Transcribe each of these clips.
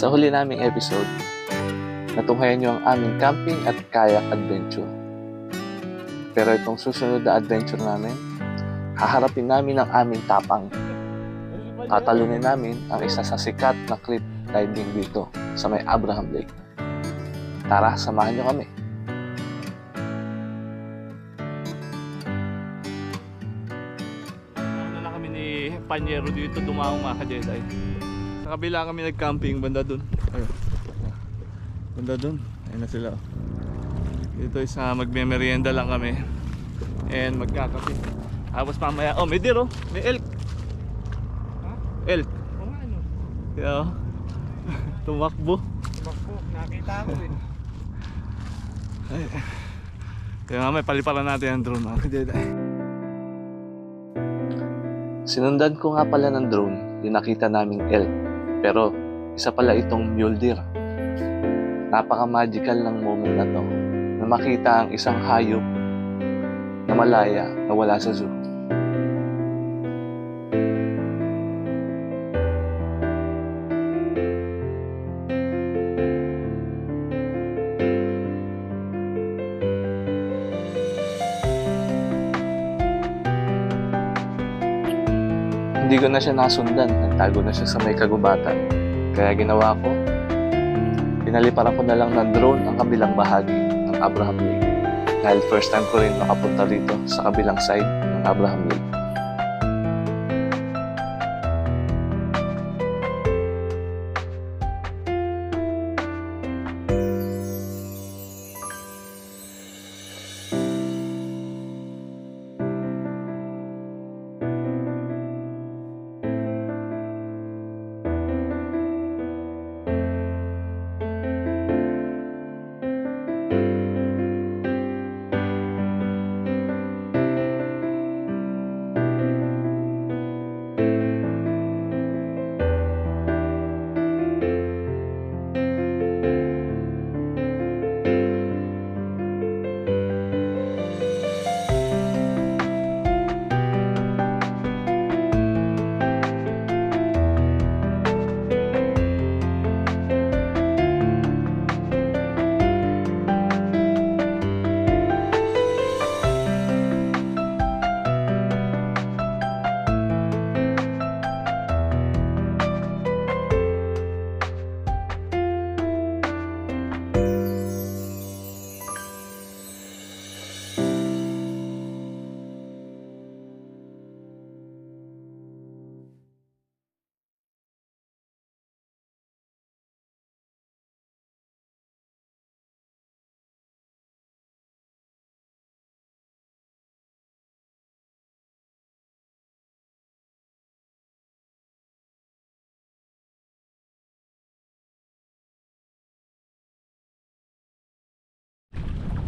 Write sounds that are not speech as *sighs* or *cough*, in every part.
Sa huli naming episode, natunghayan niyo ang aming camping at kayak adventure. Pero itong susunod na adventure namin, haharapin namin ang aming tapang. Tatalunin namin ang isa sa sikat na cliff diving dito sa may Abraham Lake. Tara, samahan niyo kami. Ano na kami ni Panyero dito dumaong mga ka-Jedi. Sa kabila kami nag-camping banda dun. Ayun. Banda dun. Ayun na sila. oh. Dito isa magme-merienda lang kami. And magkakape. Tapos mamaya, oh may deer oh. May elk. Elk. Oo nga, ano? Kaya oh. *laughs* Tumakbo. Bakbo, nakita ko eh. *laughs* Ay. Kaya mamaya paliparan natin ang drone mga ka-Jedi. Sinundan ko nga pala ng drone yung nakita naming elk. Pero isa pala itong mule. Napaka-magical ng moment na to na makita ang isang hayop na malaya na wala sa zoo. Ko na siya nasundan. Nagtago na siya sa may kagubatan. Kaya ginawa ko, pinaliparan ko na lang ng drone ang kabilang bahagi ng Abraham Lake. Dahil first time ko rin makapunta dito sa kabilang side ng Abraham Lake.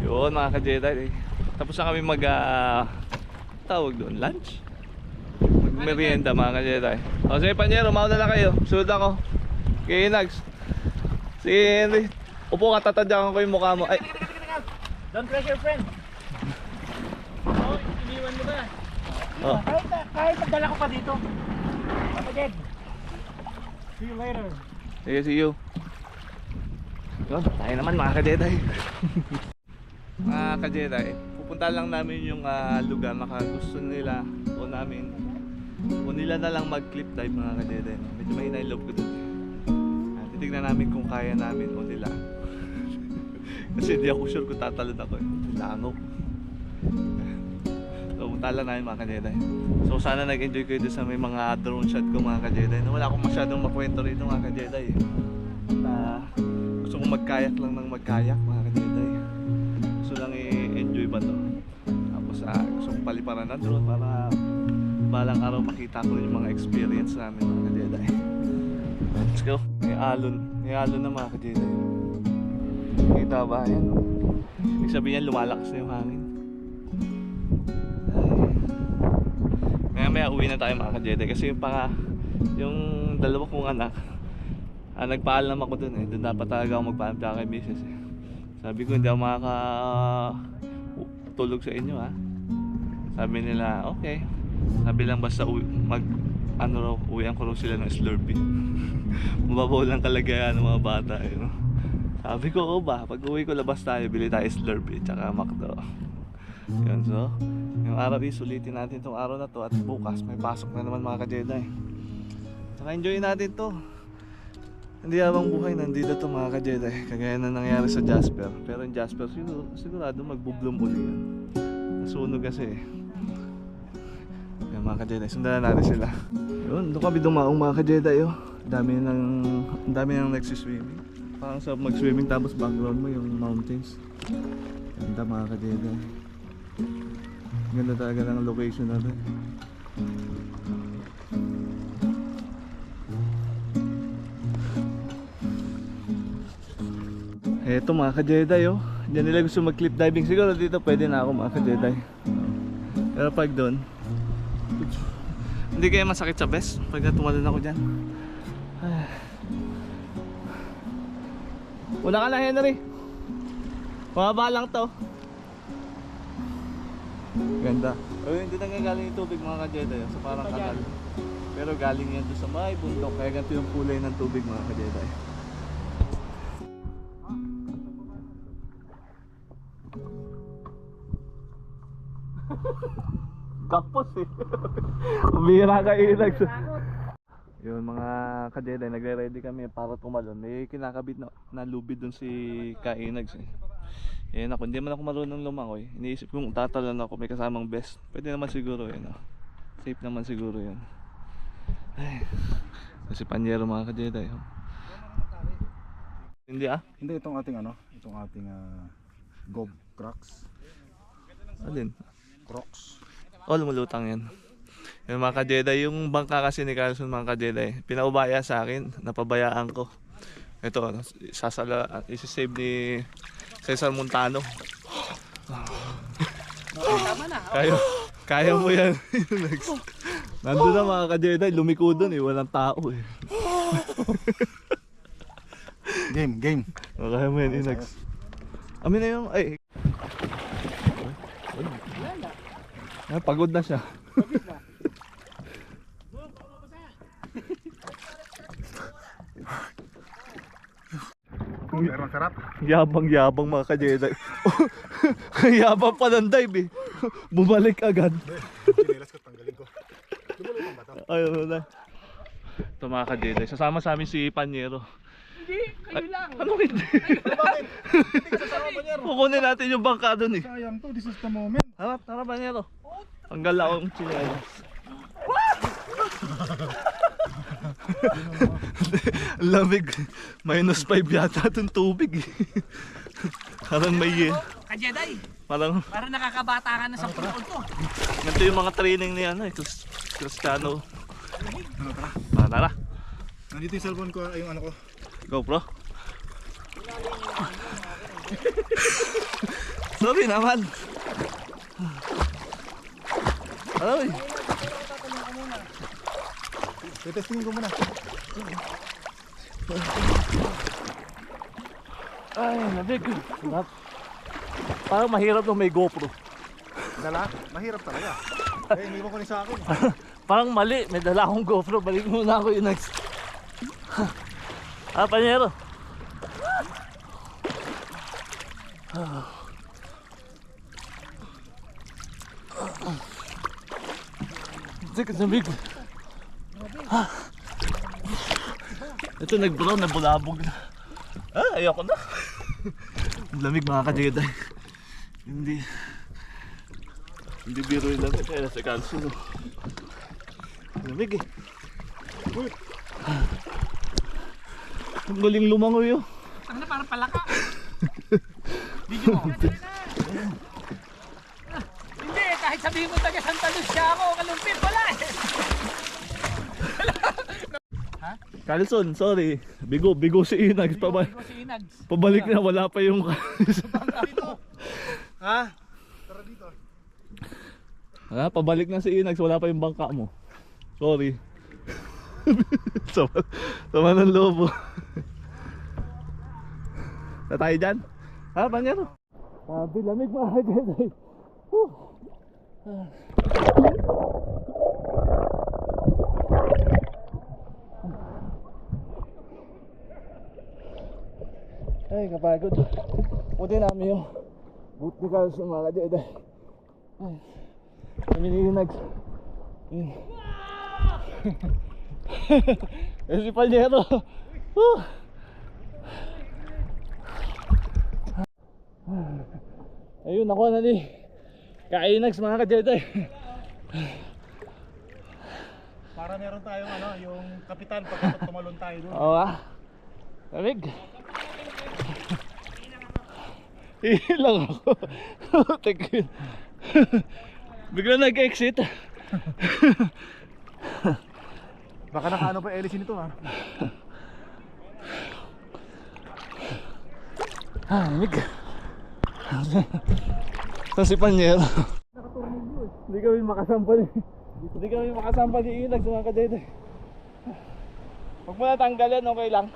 Yun mga ka-Jedi. Tapos na kami mag ah, tawag doon, lunch. Mag merienda mga ka-Jedi. O sige Panyero, mauna na kayo. Sunod ako. Okay, Nags. Si Henry. Upo ka, tatadyakan ko yung mukha mo. Ay, Don't press your friend. Oh, iniwan mo na. oh. Kahit, kahit magdala ko pa dito. Kapatid. See you later. Sige, see you. Yun, tayo naman mga ka-Jedi. *laughs* mga ka-Jedi, pupunta lang namin yung ah, lugar na gusto nila o namin. O nila na lang mag-clip dive mga ka-Jedi. Medyo mahina yung loob ko dun. Ah, titignan namin kung kaya namin o nila. *laughs* Kasi hindi ako sure kung tatalon ako. eh. Langaw. So, punta lang namin mga ka-Jedi. So, sana nag-enjoy kayo sa may mga drone shot ko mga ka-Jedi. Na wala akong masyadong makwento rito mga ka-Jedi. eh. Na gusto kong magkayak lang ng magkayak mga ka-Jedi. Ba to. Tapos ah, gusto kong paliparan ng drone para balang araw makita ko yung mga experience namin mga ka-Jedi. Let's go. May alon. May alon na mga ka-Jedi. Kita ba? Ayan. oh. Ibig sabihin yan, lumalakas na yung hangin. Maya maya uwi na tayo mga ka-Jedi kasi yung paka yung dalawa kong anak ah, nagpaalam ako dun eh dun dapat talaga ako magpaalam kay misis eh sabi ko hindi ako makaka tulog sa inyo ha sabi nila okay Sabi lang basta uwi, mag ano raw, uwian ko raw sila ng Slurpee. *laughs* Mababaw lang kalagayan ng mga bata eh, no? Sabi ko, oo ba, pag uwi ko labas tayo, bili tayo Slurpee tsaka McDo. Yun, so, yung araw is, sulitin natin itong araw na to at bukas may pasok na naman mga ka-Jedi. Saka enjoy natin to. Hindi habang buhay, nandito to mga ka-Jedi. Kagaya na nangyari sa Jasper. Pero yung Jasper, siguro, sigurado magbubloom uli yan. Nasunog kasi eh. Kaya mga ka-Jedi, sundan na natin sila. Yun, doon kami dumaong mga ka-Jedi oh. Dami nang, ang dami nang nagsiswimming. Parang sa mag-swimming tapos background mo yung mountains. Ganda mga ka-Jedi. Ganda talaga ng location na Eto mga ka-Jedi oh. Diyan nila gusto mag-cliff diving. Siguro dito pwede na ako mga ka-Jedi. Pero pag doon, hindi kaya masakit sa best pag natumalon ako dyan. *sighs* Una ka na Henry. Mababa lang to. Ganda. Oh, hindi na galing yung tubig mga ka-Jedi. oh. So parang kanal. Pero galing yan doon sa may bundok. Kaya ganito yung kulay ng tubig mga ka-Jedi. *laughs* Kapos eh. Umira ka inag. Yun mga kadede, nagre-ready kami para tumalon. May kinakabit na, na lubid dun si Kainags eh. Eh ako, hindi man ako marunong lumangoy. Iniisip kong tatalon ako, may kasamang best. Pwede naman siguro yun. Oh. Safe naman siguro yun. Ay, si Panyero mga kadede. Oh. Hindi ah? Hindi, itong ating ano, itong ating ah, Gob Crocs. Alin? Crocs. Oh, lumulutang yan. Yung mga ka-Jedi, yung bangka kasi ni Carlson mga ka-Jedi, pinaubaya sa akin, napabayaan ko. Ito, sasala, isi-save ni Cesar Montano. kaya, kaya mo yan. *laughs* Next. Nandun na mga ka-Jedi, lumiko dun eh, walang tao eh. Game, game. Kaya mo yan, Inax. Amin na yung, ay. Ay, pagod na siya. Pero ang sarap. Yabang-yabang mga ka-Jedi. *laughs* Yabang pa ng dive eh. Bumalik agad. Chinelas ko, tanggalin ko. Lumulutang ba to? Ayun na. Ito mga ka-Jedi. Sasama sa amin si Panyero. Hindi, kayo lang. Ano hindi? Bakit? Hindi ka sasama pa niya. Kukunin natin yung bangka doon eh. Sayang to, this is the moment. Tara, tara Panyero. Tanggal akong chinelas. *laughs* Lamig. Minus 5 yata itong tubig eh. Parang may eh. Ka-Jedi, Parang para nakakabata ka na sa pulpul ko. Ganito yung mga training ni ano, eh, Cristiano. Ah, tara. Nandito yung cellphone ko, yung ano ko. GoPro. *laughs* Sorry naman. Ay, Tetestingin ko muna. ay, nabig. Sarap. Parang mahirap nung may GoPro. Dala, mahirap talaga. *laughs* Eh, iniwan ko ni sa akin. *laughs* Parang mali, may dala akong GoPro. Balik muna ako yung next. *laughs* ah, panyero. Sige, sabig. Ito nag-brown, nabulabog na. Ah, ayoko na. Ang lamig mga ka-Jedi. Hindi. Hindi biro yung lamig. Kaya nasa kalso. no? Lamig eh. Ang galing lumangoy oh. Ang na parang palaka. *laughs* Video mo. Sabihin mo taga Santa Lucia ako, kalumpit, wala eh. Carlson, sorry. Bigo, bigo si Inags. Paba Hindi ko si Inags. pabalik na, wala pa yung... Ha? Tara dito. ha, pabalik na si Inags, wala pa yung bangka mo. Sorry. *laughs* sama, sama ng lobo. na tayo dyan? Ha, Panyero? Sabi, lamig mga *laughs* Jedi. Whew. Hmm. Ay, kapagod. Buti namin yung boot ni Carlos ng mga kadyo. Ay, namilinag. Eh, *laughs* si Palnero. Ayun, nakuha na din. Kainags mga kadede. Para meron tayong ano, yung kapitan pag tumalon tayo doon. Oo ah. Lamig. Ilang ako. Tek. Bigla nag-exit. Baka nakaano pa Ellis nito ha. Ah, lamig. *laughs* Sa si Panyero. Hindi kami makasampal eh. Hindi kami makasampal ni Ilag sa mga kadete. Huwag mo na tanggalan, okay lang.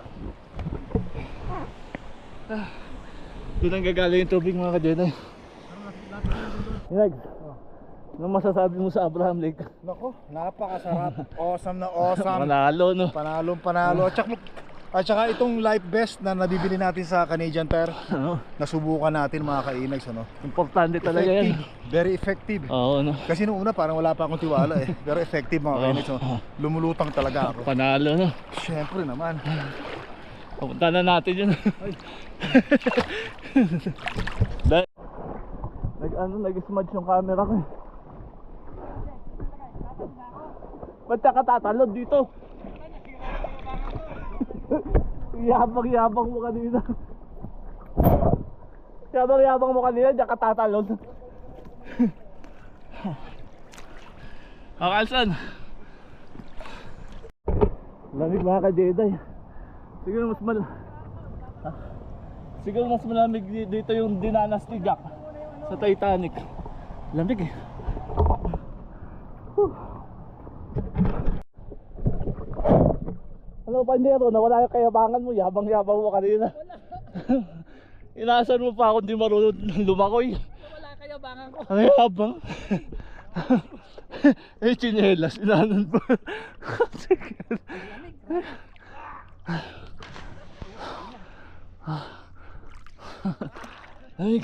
Doon ang gagaling yung tubig mga kadete. Ilag, anong masasabi mo sa Abraham Lake? Nako, napakasarap. awesome na awesome. Manalo no. Panalong panalo. At saka, at saka itong life vest na nabibili natin sa Canadian Tire, Ano, nasubukan natin mga kainags ano. Importante talaga yan. Very effective. Oo no. Kasi nung una parang wala pa akong tiwala eh. *laughs* Pero effective mga kainags. No? Lumulutang talaga ako. Panalo no. Siyempre naman. Pupunta na natin yun. *laughs* Nag ano, nag-smudge yung camera ko. eh. Ba't ka katatalon dito? Yabang-yabang mo kanina. Yabang-yabang mo kanina, diyan ka tatalon. Ah, Carlson. Lamig mga ka-Jedi. Siguro mas mal... Ha? Siguro mas malamig di- dito yung dinanas ni Jack sa Titanic. Lamig eh. Whew. Pandero, nawala yung kayabangan mo, yabang-yabang mo kanina. *laughs* Inaasan mo pa ako hindi marunong lumakoy. Wala kayo bangan ko. Ang yabang. *laughs* eh, chinelas, inanon pa. *laughs* Ay,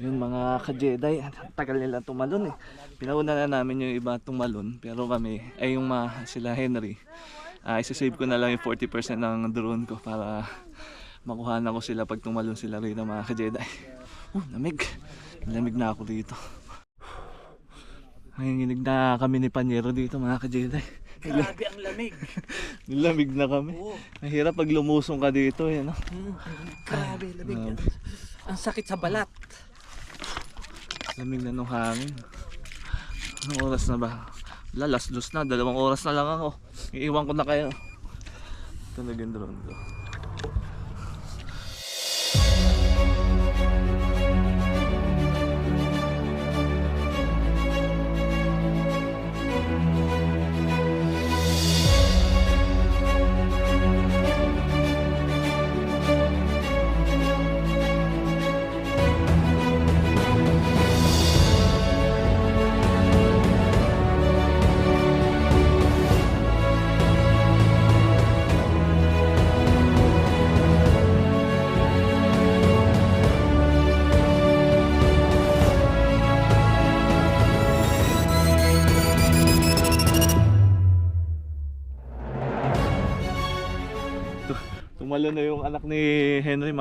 yun mga ka-Jedi, tagal nila tumalon eh. Pinauna na namin yung iba tumalon, pero kami, ay yung mga sila Henry, ah isasave ko na lang yung 40% ng drone ko para makuha na ko sila pag tumalon sila rito mga ka-Jedi. Uh, lamig. Lamig na ako dito. Nanginginig na kami ni Panyero dito mga ka-Jedi. Grabe ang lamig. *laughs* Nilamig na kami. Mahirap pag lumusong ka dito eh, no? Mm, grabe lamig. Ang sakit sa balat. Lamig na nung hangin. Anong oras na ba? Wala, last loss na. Dalawang oras na lang ako. Iiwan ko na kayo. Yung drone ko.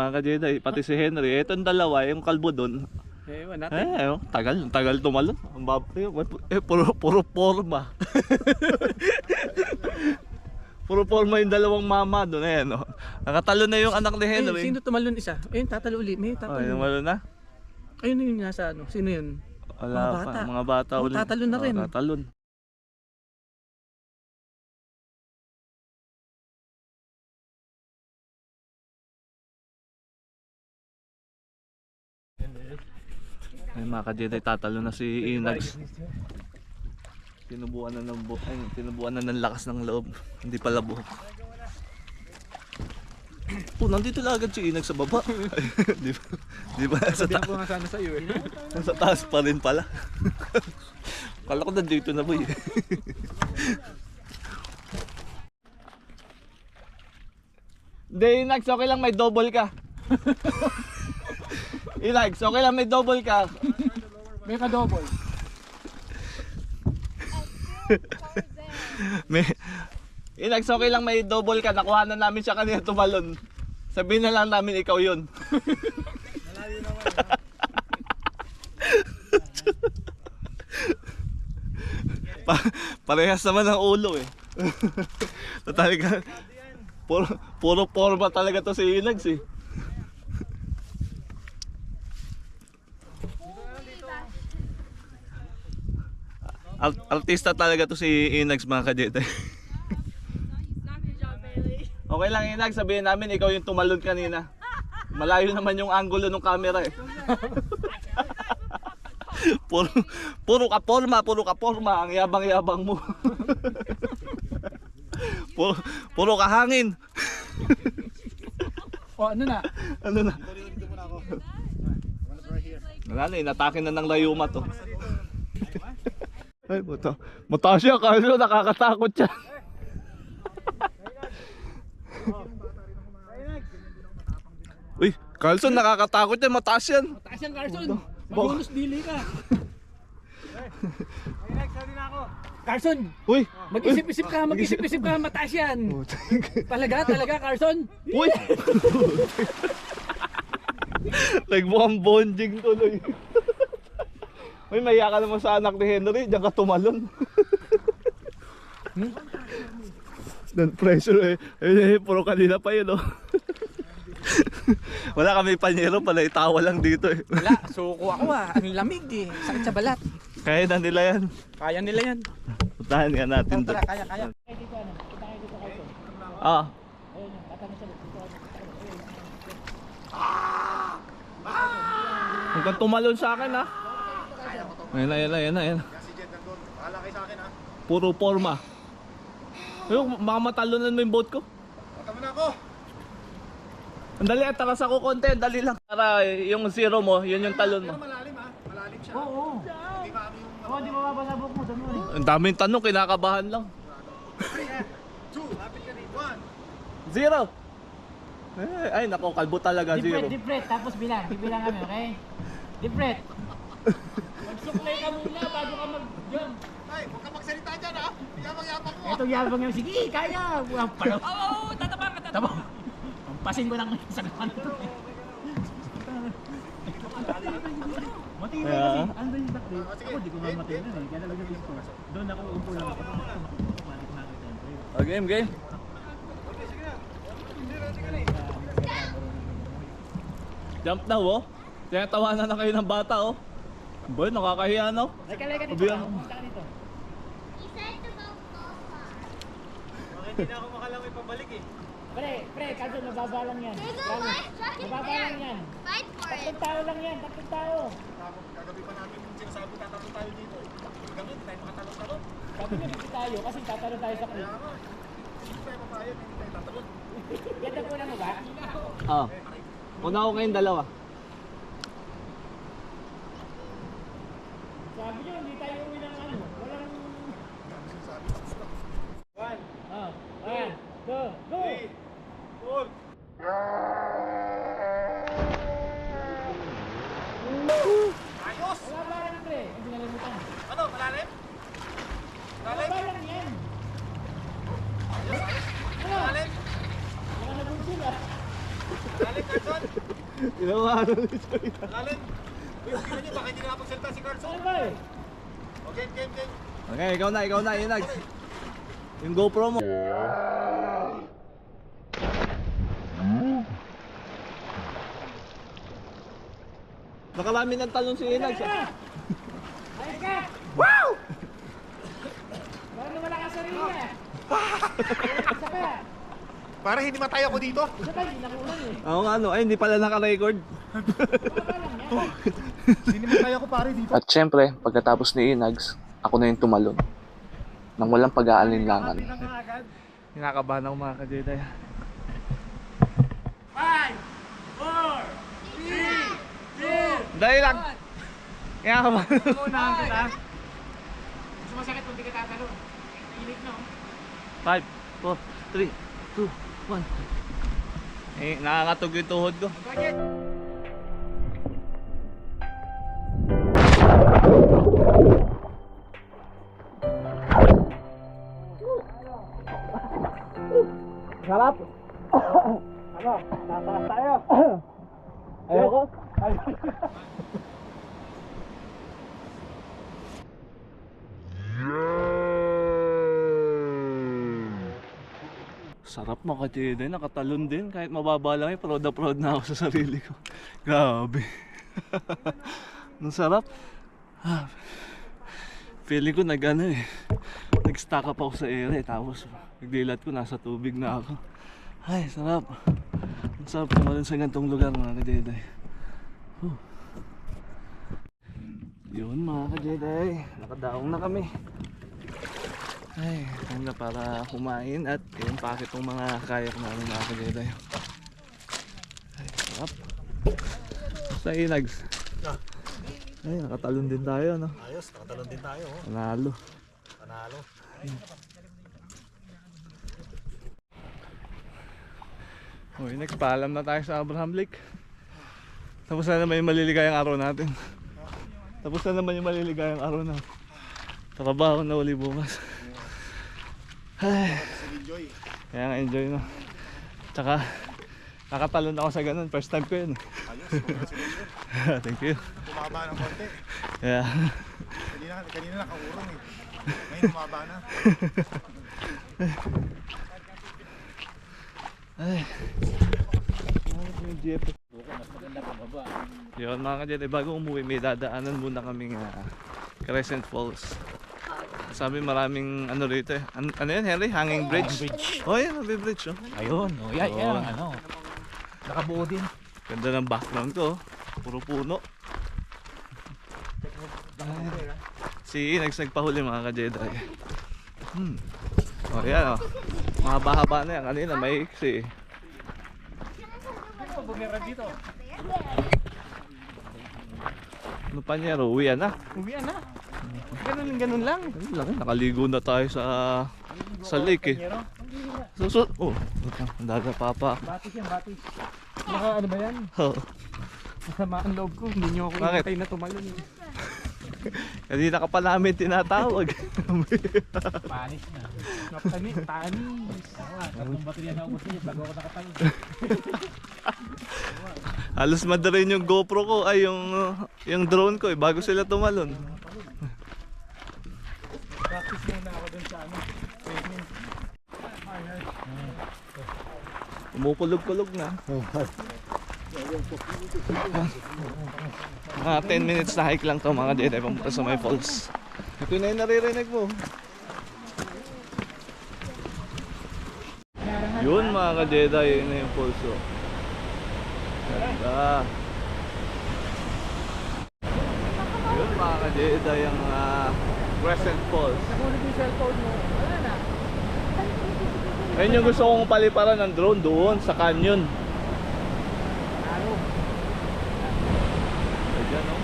Mga ka-Jedi. Pati si Henry. Itong dalawa, yung kalbo doon. Eh, Eh, wala natin. oh, tagal, tagal tumalon. Ang bab, eh, eh, puro, puro forma. *laughs* puro forma yung dalawang mama doon. Eh, no? Nakatalo na yung anak ni Eh, Henry. sino tumalon isa? Ayun, tatalo ulit. May Oh, tatalo. yung malo na? Ayun yung nasa ano. Sino yun? Wala Mga pa. bata. Mga bata Oh, ulit. tatalon na Oh, rin. tatalon. Ay mga ka-Jedi, tatalo na si Inags. Tinubuan na ng ay, tinubuan na ng lakas ng loob. Hindi pala buhok. Oh, nandito lang agad si Inags sa baba. *laughs* di ba? Di ba? Sa, ta- nga sana sa'yo eh. *laughs* sa taas pa rin pala. Kala ko nandito na boy. Hindi, Inags, okay lang may double ka. *laughs* Inags, okay lang may double ka. May ka-double. *laughs* May... Inags, okay lang may double ka. Nakuha na namin siya kanina tumalon. Sabihin na lang namin ikaw yun. *laughs* pa parehas naman ang ulo eh. *laughs* talaga, puro, puro forma talaga to si Inags eh. Art- artista talaga to si Inags mga kajetay. *laughs* okay lang Inags, sabihin namin ikaw yung tumalon kanina. Malayo naman yung angulo ng camera eh. *laughs* puro, puro ka forma, puro ka forma, ang yabang-yabang mo. *laughs* puro, puro ka hangin. O ano na? Ano na? Wala na, inatake na ng layuma to. Ay, buto. Mataas siya, kasi nakakatakot siya. Uy, Carlson, nakakatakot yan, mataas yan. Taas yan, Carson. Mag-bonus dili ka. Carson, Uy, mag-isip-isip ka, mag-isip-isip ka, mataas yan. Talaga, talaga, Carson. uy. *laughs* Nagmukhang bonding tuloy. Uy, maya ka naman sa anak ni Henry, diyan ka tumalon. Dan pressure eh. Eh, puro kanina pa yun, oh. *laughs* Wala kami panyero pala, itawa lang dito eh. Wala, suko ako ah. Ang lamig eh. Sakit sa balat. Kaya na nila yan. Kaya nila yan. Puntahan nga natin doon. Tara, kaya, kaya. Ah. Huwag kang tumalon sa akin ha. Ayan na, ayan na, ayan na, ayan na. Bahala kayo sa akin ha. Puro forma. Ayun, baka matalunan mo yung boat ko. Tama na ako. Ang dali, atakas ako konti, ang dali lang. Para yung zero mo, yun yung talon mo. Malalim ha. Malalim siya. Oo. Hindi ba yung Oo, di mababasabok mo. Dami mo Ang daming tanong, kinakabahan lang. two, lapit ka dito. One. Zero! Eh, ay, nako, kalbo talaga, Deep breath, zero. deep breath, tapos bilang. Bibilang kami, okay? Deep breath. *laughs* Magsuklay ka muna bago ka mag-jump. Ay, huwag ka magsalita dyan ha. Yabang-yabang mo. Ito yabang yung, sige, kaya. Walang palo. Oo, oo, tatapa ka, tatapa. Pampasin ko lang sa kapan ito. Matingin Kaya? kasi, ano ba yung dakli? Ako, di ko nga matingin eh. Kaya talaga gusto ko. Doon ako upo lang. Oh, game, game. Jump na, oh. Tinatawanan na kayo ng bata, oh. Boy, nakakahiya, no? Leka, leka dito. Sabihan mo. Punta ka dito. Pre, pre, kaso mababa lang yan. Mababa lang yan. Fight for it. Tatlong tao lang yan, tatlong tao. Kagabi pa natin yung sinasabi tatalon tayo dito. Ngayon, hindi tayo makatalon-talon. Sabi niyo dito tayo kasi tatalon tayo sa creek. Hindi tayo papayag, hindi tayo tatalon. Ganda po na mo ba? Ah. Una ako kayong dalawa. Sabi niyo hindi tayo uwi ng ano. Walang... One. Oh. One. Two. Go! Four. Ayos! Wala ba lang pre? Hindi nalimutan. Ano, malalim? Wala ba lang yan? Malalim? Wala na bunsil ah. Malalim, Carson? Ano nito. Malalim? Uy, tingnan niyo, baka hindi nakapagsalita si eh? Okay, game, game. Okay, ikaw na, ikaw na, Inags. Yung GoPro mo. Nakarami ng talon si Inags. ah. Ayos ka! Wow! Parang wala ka sarili ah. *laughs* Isa pa. Para hindi matay ako dito. Oo nga no, ay hindi pala naka-record. Hindi matay ako pare dito. At syempre, pagkatapos ni Inags, ako na yung tumalon. Nang walang pag-aalinlangan. Kinakabahan ako mga ka-Jedi. Five, four, three, two, Dahil lang. Kinakabahan. Unahan kita. Mas masakit kung di ka tatalon. Init na oh. 5, 4, 3, 2, 1. Eh, nakakatog yung tuhod ko. Budget! Mga ka nakatalon din kahit mababa lang eh, proud na proud na ako sa sarili ko. *laughs* Grabe. *laughs* Ang sarap. Ah, feeling ko nag ano eh, nag-stack up ako sa ere tapos pagdilat ko nasa tubig na ako. Ay, sarap. Ang sarap tumalon sa gantong lugar mga ka Huh. Yun mga ka-Jedi, nakadaong na kami. Ay, time na para kumain at yung pakit ng mga kayak namin mga ka-Jedi. Ay, sarap. Sa inags. Ay, nakatalon din tayo, no? Ayos, nakatalon din tayo. Oh. Panalo. Panalo. Uy, nagpaalam na tayo sa Abraham Lake. Tapos na naman yung maliligayang araw natin. Tapos na naman yung maliligayang araw natin. Trabaho na uli bukas. Kaya nga enjoy no. Tsaka, nakatalon ako sa ganun. First time ko yun. Ayos, congratulations. *laughs* Thank you. Tumaba ng konti. Yeah. Kanina, kanina nakaurong eh. Ngayon tumaba na. *laughs* Ay. Yun mga kadyan, eh, bago umuwi may dadaanan muna kaming ah, Crescent Falls. Sabi maraming ano rito eh. An- ano yan Henry? Hanging bridge? bridge. Oh yan, may bridge oh. Ayun, oh, yan, yan, Oo. ano. Nakabuo din. Ganda ng background ko. oh. Puro puno. Si Inags nagpahuli mga ka-Jedi. Hmm. Oh yan oh. Mahaba-haba na yan. Kanina may iksi. Ano pa niya? Uwi na. Uwi na. Ganun, ganun lang. Ano lang, nakaligo na tayo sa sa lake eh. So, so, oh, ang daga papa. Batis yan, batis. Naka ano ba yan? Oh. Masama ang loob ko. Hindi nyo ako Bakit? na tumalon. eh. *laughs* Kanina ka pa namin tinatawag. Panis na. Napanis, panis. Tatlong baterya na ubos niya bago ako nakatalon. *laughs* Halos madarin yung GoPro ko, ay yung, yung drone ko eh, bago sila tumalon. Practice muna ako dun sa ano. Training. Kumukulog-kulog na. Mga 10 minutes na hike lang to mga Jedi pamunta sa may falls. Ito na yung naririnig mo. Yun mga ka-Jedi, yun na yung falls oh. Ganda. Yun mga ka-Jedi, yung uh, Crescent Falls. Ayun yung gusto kong paliparan ng drone doon sa canyon. Ayan oh.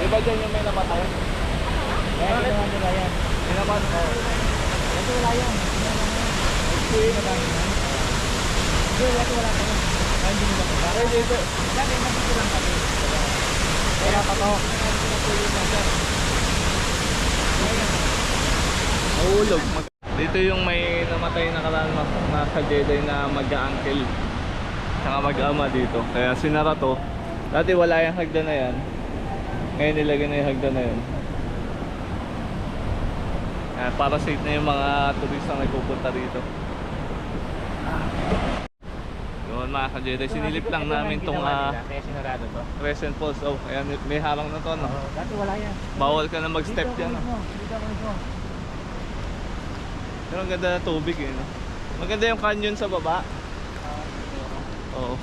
Di ba dyan yung may namatay? Kaya ginawa nila yan. Hindi naman. Oh. Ito wala yan. Ito wala yan. Ito wala yan. Dito. Mag- Dito yung may namatay na kalaan na, na sa Jedi na mag-uncle. Tsaka mag-ama dito. Kaya sinara to. Dati wala yung hagdan na yan. Ngayon nilagay na yung hagdan na. Kaya para safe na yung mga turista na nagpupunta rito. Yun mga ka-Jedi, sinilip lang namin tong ah, to. Crescent Falls. Oh, ayan, may harang na to. No? Dati wala yan. Bawal ka na mag-step dyan. No? Pero ang ganda ng tubig eh. No? Maganda yung canyon sa baba. Oo.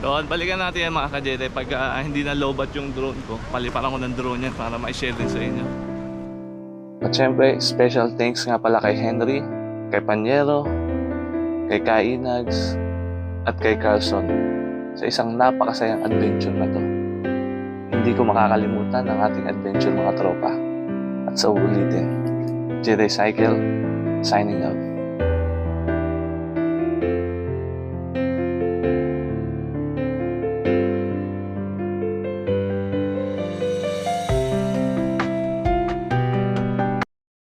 Doon, balikan natin yan mga ka-Jedi pag ah, hindi na lobat yung drone ko. Paliparan ko ng drone yan para ma-share din sa inyo. At syempre, special thanks nga pala kay Henry, kay Panyero, kay Kainags, at kay Carlson sa isang napakasayang adventure na to. Hindi ko makakalimutan ang ating adventure mga tropa. At sa uulitin, Jedi Cycle, signing out.